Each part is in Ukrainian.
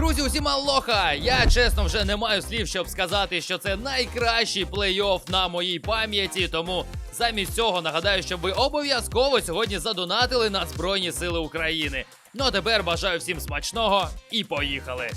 Друзі, усім алоха! Я чесно вже не маю слів, щоб сказати, що це найкращий плей-офф на моїй пам'яті. Тому замість цього нагадаю, щоб ви обов'язково сьогодні задонатили на Збройні Сили України. Ну а тепер бажаю всім смачного і поїхали!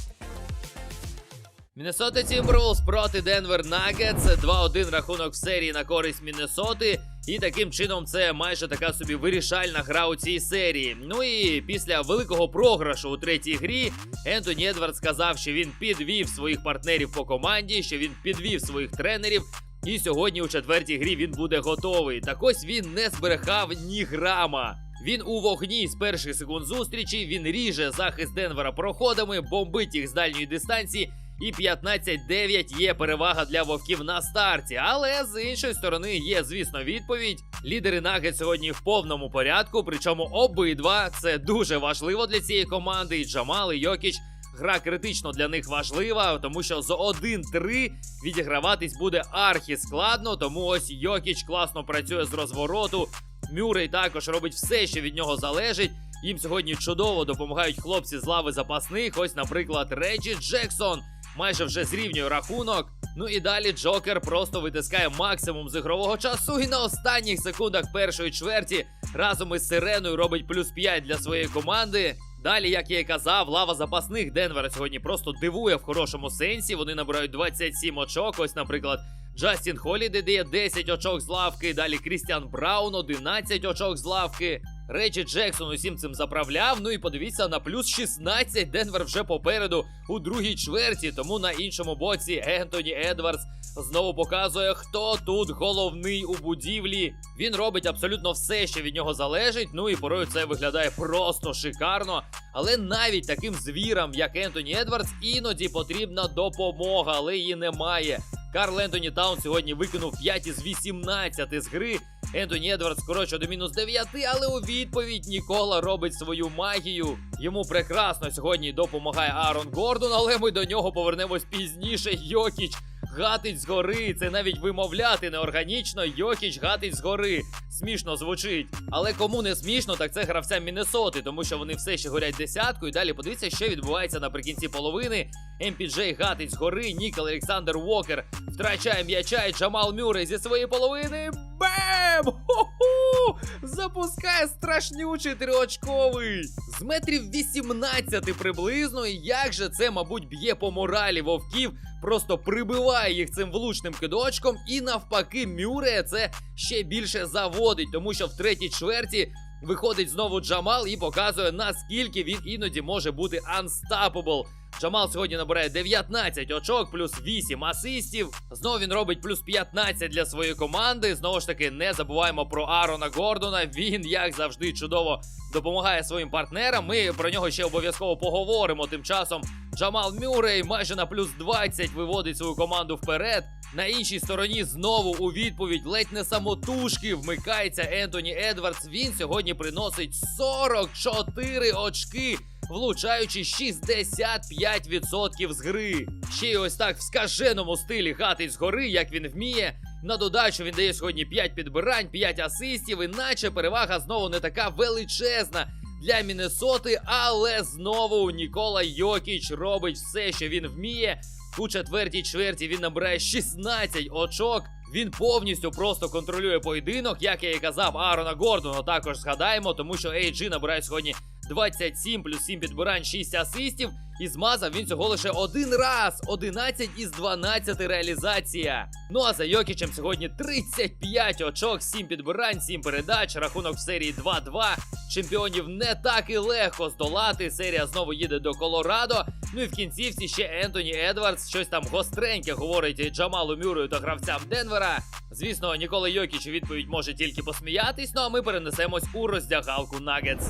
Міннесота Тімберлс проти Денвер Нагетс. 2-1 рахунок в серії на користь Міннесоти. І таким чином це майже така собі вирішальна гра у цій серії. Ну і після великого програшу у третій грі Ентоні Едвард сказав, що він підвів своїх партнерів по команді, що він підвів своїх тренерів. І сьогодні у четвертій грі він буде готовий. Так ось він не зберегав ні грама. Він у вогні з перших секунд зустрічі. Він ріже захист Денвера проходами, бомбить їх з дальньої дистанції. І 15-9 є перевага для вовків на старті. Але з іншої сторони є, звісно, відповідь. Лідери Нагет сьогодні в повному порядку. Причому обидва це дуже важливо для цієї команди. І Джамал і Йокіч. Гра критично для них важлива, тому що з 1-3 відіграватись буде архі складно. Тому ось Йокіч класно працює з розвороту. Мюррей також робить все, що від нього залежить. Їм сьогодні чудово допомагають хлопці з лави запасних. Ось, наприклад, Реджі Джексон майже вже зрівнює рахунок. Ну і далі Джокер просто витискає максимум з ігрового часу. І на останніх секундах першої чверті разом із Сиреною робить плюс 5 для своєї команди. Далі, як я і казав, лава запасних Денвера сьогодні просто дивує в хорошому сенсі. Вони набирають 27 очок. Ось, наприклад, Джастін Холіде дає 10 очок з лавки. Далі Крістіан Браун 11 очок з лавки. Реджі Джексон усім цим заправляв. Ну і подивіться на плюс 16. Денвер вже попереду у другій чверті. Тому на іншому боці Ентоні Едвардс знову показує, хто тут головний у будівлі. Він робить абсолютно все, що від нього залежить. Ну і порою це виглядає просто шикарно. Але навіть таким звірам, як Ентоні Едвардс, іноді потрібна допомога, але її немає. Карл Ентоні Таун сьогодні викинув 5 із 18 з гри. Ентоні Едвардс скорочує до мінус 9, але у відповідь Нікола робить свою магію. Йому прекрасно сьогодні допомагає Аарон Гордон, але ми до нього повернемось пізніше. Йокіч гатить згори. Це навіть вимовляти неорганічно. Йокіч гатить згори. Смішно звучить. Але кому не смішно, так це гравцям Міннесоти, тому що вони все ще горять десятку. І далі подивіться, що відбувається наприкінці половини. МПД гатить згори. Нікол Олександр Уокер втрачає м'яча і Джамал Мюррей зі своєї половини. Бем! Ху-ху! Запускає страшнючий триочковий. З метрів 18 приблизно. І як же це, мабуть, б'є по моралі вовків, просто прибиває їх цим влучним кидочком. І навпаки, Мюррея це ще більше заводить, тому що в третій чверті. Виходить знову Джамал і показує, наскільки він іноді може бути unstoppable. Джамал сьогодні набирає 19 очок, плюс 8 асистів. Знову він робить плюс 15 для своєї команди. Знову ж таки, не забуваємо про Арона Гордона. Він, як завжди, чудово допомагає своїм партнерам. Ми про нього ще обов'язково поговоримо. Тим часом Джамал Мюррей майже на плюс 20 виводить свою команду вперед. На іншій стороні знову у відповідь ледь не самотужки вмикається Ентоні Едвардс. Він сьогодні приносить 44 очки, влучаючи 65% з гри. Ще й ось так в скаженому стилі гатить згори, як він вміє. На додачу він дає сьогодні 5 підбирань, 5 асистів, іначе перевага знову не така величезна для Міннесоти, але знову Нікола Йокіч робить все, що він вміє. У четвертій чверті він набирає 16 очок. Він повністю просто контролює поєдинок, як я і казав, Аарона Гордона також згадаємо, тому що AG набирає сьогодні 27 плюс 7 підбирань, 6 асистів. І змазав він цього лише один раз. 11 із 12 реалізація. Ну а за Йокічем сьогодні 35 очок, 7 підбирань, 7 передач. Рахунок в серії 2-2. Чемпіонів не так і легко здолати. Серія знову їде до Колорадо. Ну і в кінцівці ще Ентоні Едвардс щось там гостреньке говорить Джамалу Мюррею та гравцям Денвера. Звісно, Нікола Йокіч у відповідь може тільки посміятись. Ну а ми перенесемось у роздягалку Нагетс.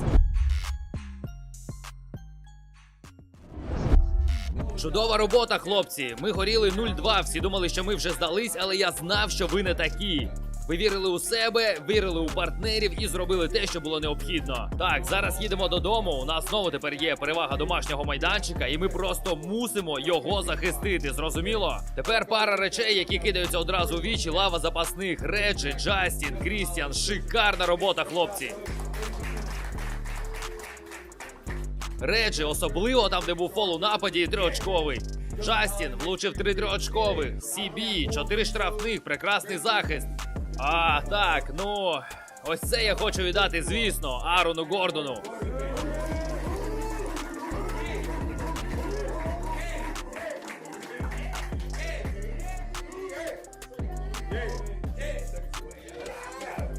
Чудова робота, хлопці. Ми горіли 0-2. Всі думали, що ми вже здались, але я знав, що ви не такі. Ви вірили у себе, вірили у партнерів і зробили те, що було необхідно. Так, зараз їдемо додому. У нас знову тепер є перевага домашнього майданчика, і ми просто мусимо його захистити. Зрозуміло? Тепер пара речей, які кидаються одразу у вічі. Лава запасних, Реджі, Джастін, Крістіан. Шикарна робота, хлопці. Реджі, особливо там, де був фол у нападі триочковий. Джастін влучив три триочкових. Сібі, чотири штрафних, прекрасний захист. А, так, ну. Ось це я хочу віддати, звісно, Арону Гордону.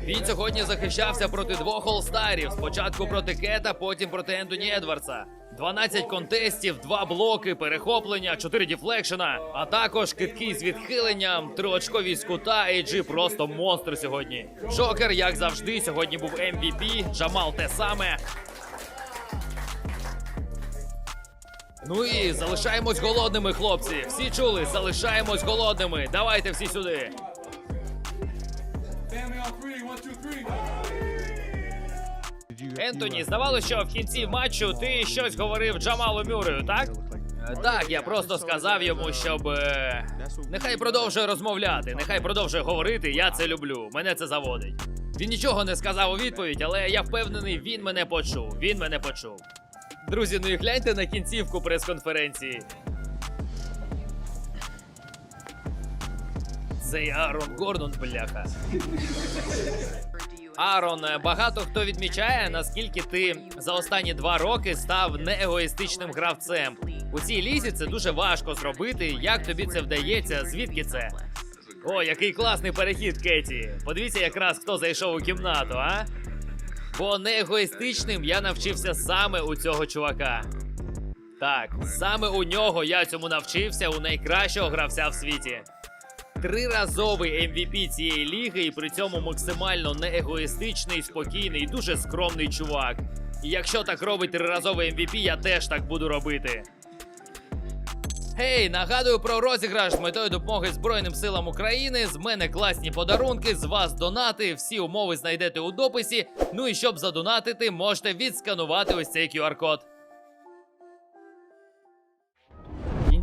Він сьогодні захищався проти двох олстарів. Спочатку проти Кета, потім проти Ентоні Едвардса. 12 контестів, 2 блоки, перехоплення, 4 дефлекшена, а також китки з відхиленням, триочкові з кута, AG просто монстр сьогодні. Джокер, як завжди, сьогодні був MVP, Джамал те саме. Ну і залишаємось голодними, хлопці. Всі чули, залишаємось голодними. Давайте всі сюди. Ентоні, здавалося, що в кінці матчу ти щось говорив Джамалу Мюрею, так? Е, Так, я просто сказав йому, щоб е, нехай продовжує розмовляти, нехай продовжує говорити. Я це люблю. Мене це заводить. Він нічого не сказав у відповідь, але я впевнений, він мене почув. Він мене почув. Друзі, ну і гляньте на кінцівку прес-конференції. Цей Арон Гордон, бляха. Арон, е, багато хто відмічає, наскільки ти за останні два роки став неегоїстичним гравцем. У цій лізі це дуже важко зробити. Як тобі це вдається? Звідки це? О, який класний перехід, Кеті. Подивіться, якраз хто зайшов у кімнату, а? Бо неегоїстичним я навчився саме у цього чувака. Так, саме у нього я цьому навчився у найкращого гравця в світі. Триразовий MVP цієї ліги, і при цьому максимально неегоїстичний, спокійний, дуже скромний чувак. І якщо так робить триразовий MVP, я теж так буду робити. Гей, нагадую про розіграш з метою допомоги Збройним силам України. З мене класні подарунки, з вас донати. Всі умови знайдете у дописі. Ну і щоб задонатити, можете відсканувати ось цей QR-код.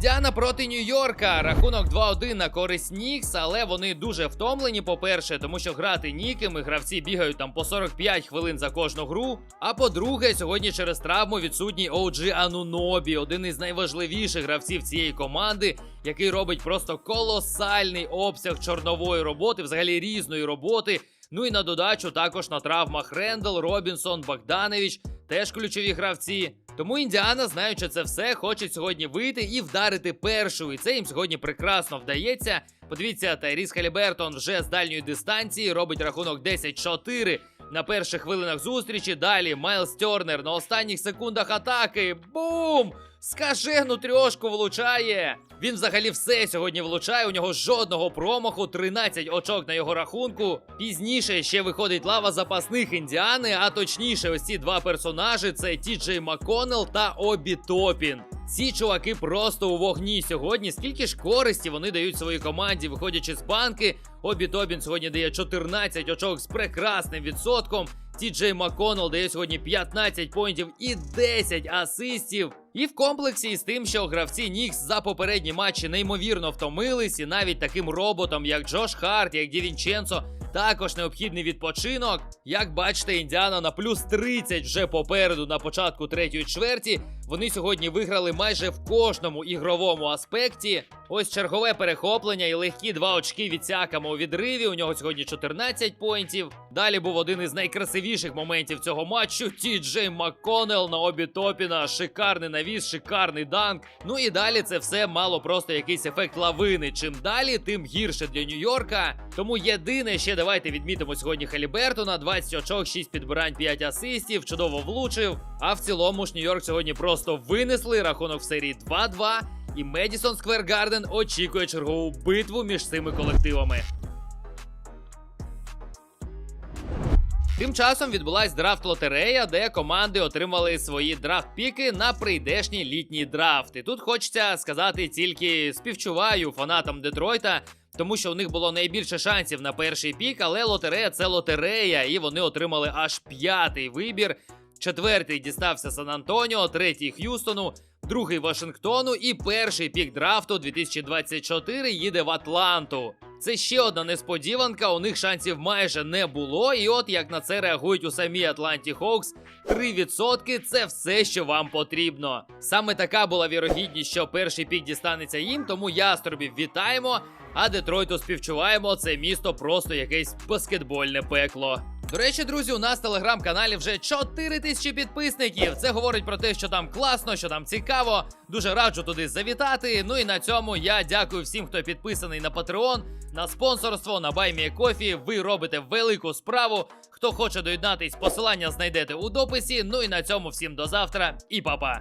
Індіана проти Нью-Йорка. Рахунок 2-1 на користь Нікс, але вони дуже втомлені, по-перше, тому що грати нікими гравці бігають там по 45 хвилин за кожну гру. А по-друге, сьогодні через травму відсутній OG Анунобі, один із найважливіших гравців цієї команди, який робить просто колосальний обсяг чорнової роботи, взагалі різної роботи. Ну і на додачу також на травмах Рендел, Робінсон, Богданович теж ключові гравці. Тому Індіана, знаючи це все, хоче сьогодні вийти і вдарити першу. І це їм сьогодні прекрасно вдається. Подивіться, Тайріс Халібертон вже з дальньої дистанції робить рахунок 10-4 на перших хвилинах зустрічі. Далі Майлз Тернер на останніх секундах атаки. Бум! Скажену трьошку влучає. Він взагалі все сьогодні влучає. У нього жодного промаху, 13 очок на його рахунку. Пізніше ще виходить лава запасних індіани, а точніше, ось ці два персонажі це Ті Джей Макконел та Обі Топін. Ці чуваки просто у вогні сьогодні. Скільки ж користі вони дають своїй команді, виходячи з банки. Обі Тобін сьогодні дає 14 очок з прекрасним відсотком. Ті Джей Макконел дає сьогодні 15 поінтів і 10 асистів. І в комплексі із тим, що гравці Нікс за попередні матчі неймовірно втомились, і навіть таким роботом, як Джош Харт, як Ді Вінченцо, також необхідний відпочинок. Як бачите, Індіана на плюс 30 вже попереду на початку третьої чверті. Вони сьогодні виграли майже в кожному ігровому аспекті. Ось чергове перехоплення і легкі два очки від Сякама у відриві. У нього сьогодні 14 поінтів. Далі був один із найкрасивіших моментів цього матчу. Ті Джей Макконел на обі Топіна. Шикарний навіс, шикарний данк. Ну і далі це все мало просто якийсь ефект лавини. Чим далі, тим гірше для Нью-Йорка. Тому єдине, ще давайте відмітимо сьогодні Халібертона. 20 очок, 6 підбирань, 5 асистів. Чудово влучив. А в цілому ж Нью-Йорк сьогодні просто винесли рахунок в серії 2-2. І Медісон Сквер Гарден очікує чергову битву між цими колективами. Тим часом відбулась драфт лотерея, де команди отримали свої драфт-піки на прийдешні літні драфти. Тут хочеться сказати тільки співчуваю фанатам Детройта, тому що у них було найбільше шансів на перший пік, але лотерея це лотерея, і вони отримали аж п'ятий вибір. Четвертий дістався Сан Антоніо, третій Х'юстону, другий Вашингтону і перший пік драфту 2024 їде в Атланту. Це ще одна несподіванка. У них шансів майже не було. І от як на це реагують у самій Атланті Хоукс, 3% це все, що вам потрібно. Саме така була вірогідність, що перший пік дістанеться їм, тому яструбів вітаємо. А Детройту співчуваємо. Це місто просто якесь баскетбольне пекло. До речі, друзі, у нас в телеграм-каналі вже 4 тисячі підписників. Це говорить про те, що там класно, що там цікаво. Дуже раджу туди завітати. Ну і на цьому я дякую всім, хто підписаний на Patreon, на спонсорство, на Кофі. Ви робите велику справу. Хто хоче доєднатись, посилання знайдете у дописі. Ну і на цьому всім до завтра і па-па.